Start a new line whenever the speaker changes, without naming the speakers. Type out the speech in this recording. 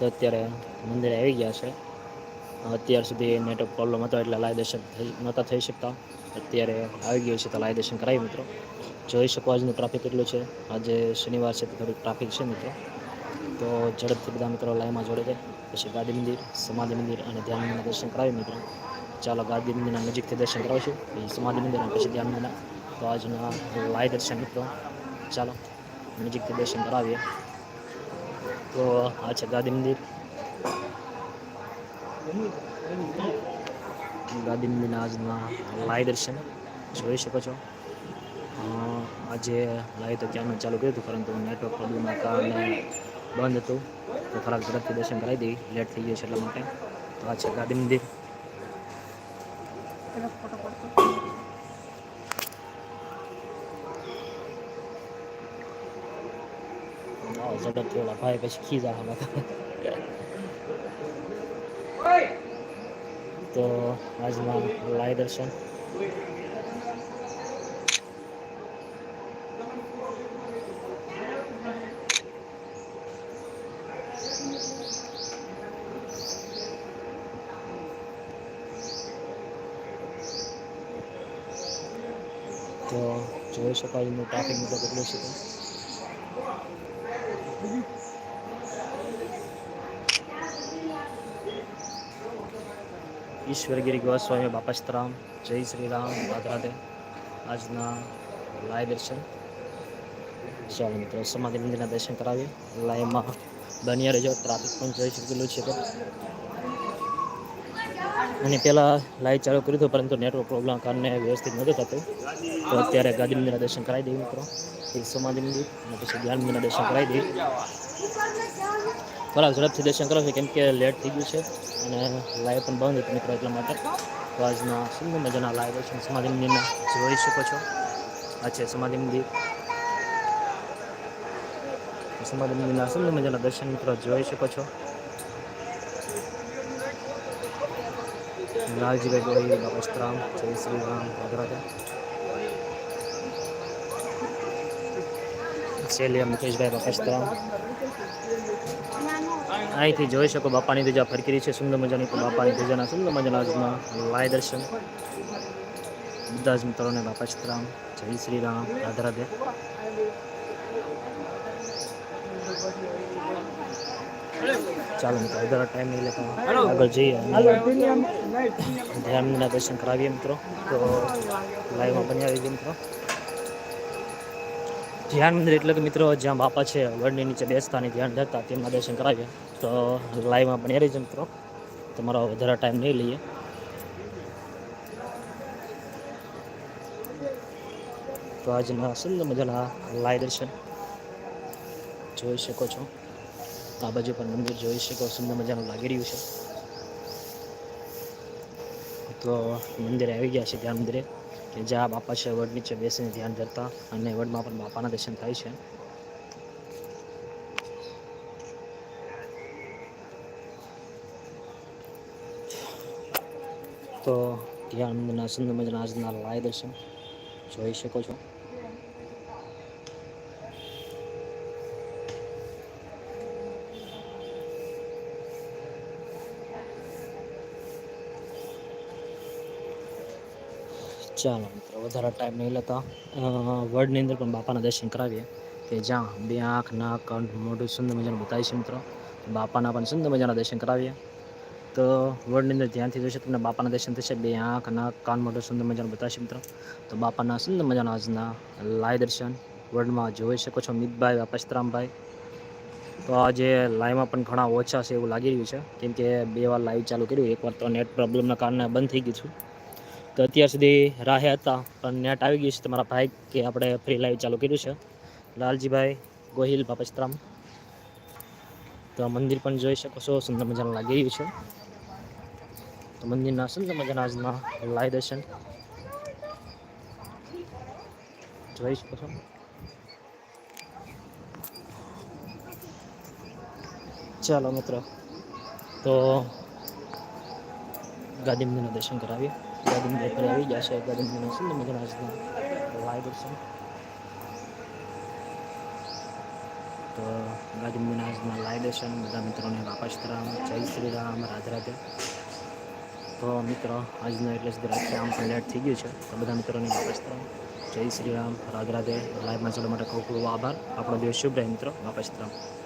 તો અત્યારે મંદિરે આવી ગયા છે. અત્યાર સુધી નેટવર્ક પ્રોબ્લેમ હતો એટલે લાઈવ દર્શન થઈ નહોતા થઈ શકતા. અત્યારે આવી ગયું છે તો લાઈવ દર્શન કરાવી મિત્રો. જોઈ શકો આજનું ટ્રાફિક કેટલું છે. આજે શનિવાર છે તો થોડુંક ટ્રાફિક છે મિત્રો. તો ઝડપથી બધા મિત્રો લાઈનમાં જોડે છે પછી ગાંધી મંદિર, સમાધિ મંદિર અને ધ્યાન મંદિરના દર્શન કરાવી મિત્રો. ચાલો ગાંધી મંદિરના નજીકથી દર્શન કરાવશું. પછી સમાધિ મંદિર અને પછી ધ્યાન મંદિરના. તો આજના લાઈવ દર્શન મિત્રો. ચાલો નજીકથી દર્શન કરાવીએ. તો આ છે ગાદી મંદિર. ગાદી મંદિરના આજના લાઈ દર્શન. જોઈ શકો છો. આજે લાઈ તો ક્યાંનું ચાલુ કર્યું હતું, પરંતુ નેટવર્ક પ્રોબ્લેમના કારણે બંધ હતું. તો થોડાક ઝડપથી દર્શન કરાવી દઈ લેટ થઈ ગયું છે એટલા માટે. તો આ છે ગાદી મંદિર આવો ઝડપથી ઓલા ભાઈ પછી ખીજા હતા તો આજના લાઈવ દર્શન તો જોઈ શકાય એનું ટ્રાફિક તો કેટલું છે ઈશ્વરગીરી ગોસ્વામી બાપસ્તરામ જય શ્રી રામ રાધે. આજના લાઈવ દર્શન. ચાલો મિત્રો, સમાધિ મંદિરના દર્શન કરાવીએ. લાઈવમાં બન્યા રહેજો. ટ્રાફિક પણ જોઈ શકેલું છે તો. અને પહેલાં લાઈવ ચાલુ કર્યું હતું, પરંતુ નેટવર્ક પ્રોબ્લેમ કારણે વ્યવસ્થિત નહોતું થતું. તો અત્યારે ગાંધી મંદિરના દર્શન કરાવી દઈએ મિત્રો. પછી સમાધિ મંદિર, અને પછી ધ્યાન મંદિરના દર્શન કરાવી દઈએ. થોડાક ઝડપથી દર્શન કરો છો કેમ કે લેટ થઈ ગયું છે અને લાઈવ પણ બંધ હતી મિત્રો એટલા માટે. તો આજના સુંદર મજાના લાઈવ દર્શન સમાધિ મંદિરના જોઈ શકો છો. આ છે સમાધિ મંદિર સમાધિ મંદિરના સુંદર મજાના દર્શન મિત્રો જોઈ શકો છો. લાલજીભાઈ ગોહિલ બાપસ્તરામ જય શ્રી રામ રાધે શેલિયા મુકેશભાઈ બાપસ્તરામ અહીંથી જોઈ શકો બાપાની ધજા ફરકી રહી છે સુંદર મજાની બાપાની ધજાના સુંદર મજાના આજના લાય દર્શન. બધા જ મિત્રોને બાપસ્તરામ જય શ્રી રામ રાધે રાધે. ચાલો મિત્રો વધારે ટાઈમ નહીં લેતા આગળ જઈએ ધ્યાનના દર્શન કરાવીએ મિત્રો. તો લાઈવમાં બની આવી ગયો મિત્રો. ધ્યાન મંદિર એટલે કે મિત્રો, જ્યાં બાપા છે, વડની નીચે બેસતા અને ધ્યાન ધરતા, તેમના દર્શન કરાવીએ. તો લાઈવમાં બની રહીજો મિત્રો. તમારો વધારે ટાઈમ નહીં લઈએ. તો આજના સુંદર મજાના લાઈ દર્શન જોઈ શકો છો. આ બાજુ પણ મંદિર જોઈ શકો, સુંદર મજાનું લાગી રહ્યું છે. તો મંદિરે આવી ગયા છે ધ્યાન મંદિરે. કે જ્યાં બાપા છે, વડ નીચે બેસીને ધ્યાન ધરતા અને વડમાં પણ બાપાના દર્શન થાય છે. તો ધ્યાન મંદિરના સુંદર મજાના આજના લાય દર્શન જોઈ શકો છો. ચાલો મિત્રો, વધારે ટાઈમ નહીં લેતા. વર્ડની અંદર પણ બાપાના દર્શન કરાવીએ. કે જ્યાં બે આંખ, નાક કાન મોઢું સુંદર મજાનું બતાવી છે મિત્રો. બાપાના પણ સુંદર મજાના દર્શન કરાવીએ. તો વર્ડની અંદર ધ્યાનથી જોશે, તમને બાપાના દર્શન થશે. બે આંખ, નાક, કાન, મોઢું સુંદર મજાનું બતાવશે મિત્રો. તો બાપાના સુંદર મજાના આજના લાય દર્શન વર્ડમાં જોઈ શકો છો. મિતભાઈ વાપસ્તરામભાઈ તો આજે લાઈવમાં પણ ઘણા ઓછા છે એવું લાગી રહ્યું છે. કેમ કે બે વાર લાઈવ ચાલુ કર્યું. એકવાર તો નેટ પ્રોબ્લેમના કારણે બંધ થઈ ગયું છું. તો અત્યાર સુધી રાહે હતા, પણ નેટ આવી ગયું છે તમારા ભાઈ કે આપણે ફ્રી લાઈવ ચાલુ કર્યું છે. લાલજીભાઈ ગોહિલ બાપસ્ત્રામ તો મંદિર પણ જોઈ શકો છો, સુંદર મજાનું લાગી રહ્યું છે. તો મંદિરના સુંદર મજાના આજના લાઈવ દર્શન. જોઈ શકો છો. ચાલો મિત્રો, તો ગાંધી મંદિરના દર્શન કરાવીએ. ગાંધી મંદિર પર આવી ગયા છે ગાંધી છે ને આજના લાઈવ દર્શન તો ગાંધી મંદિરના આજના લાઈવ દર્શન બધા મિત્રોને સીતારામ જય શ્રી રામ, રાધે રાધે. તો મિત્રો, આજનો એટલે સુધી રાખીએ આમ પણ થઈ ગયું છે. તો બધા મિત્રોને સીતારામ જય શ્રી રામ, રાધે રાધે. લાઈવમાં ચડવા માટે ખૂબ ખૂબ આભાર. આપણો દિવસ શુભ રહે મિત્રો. સીતારામ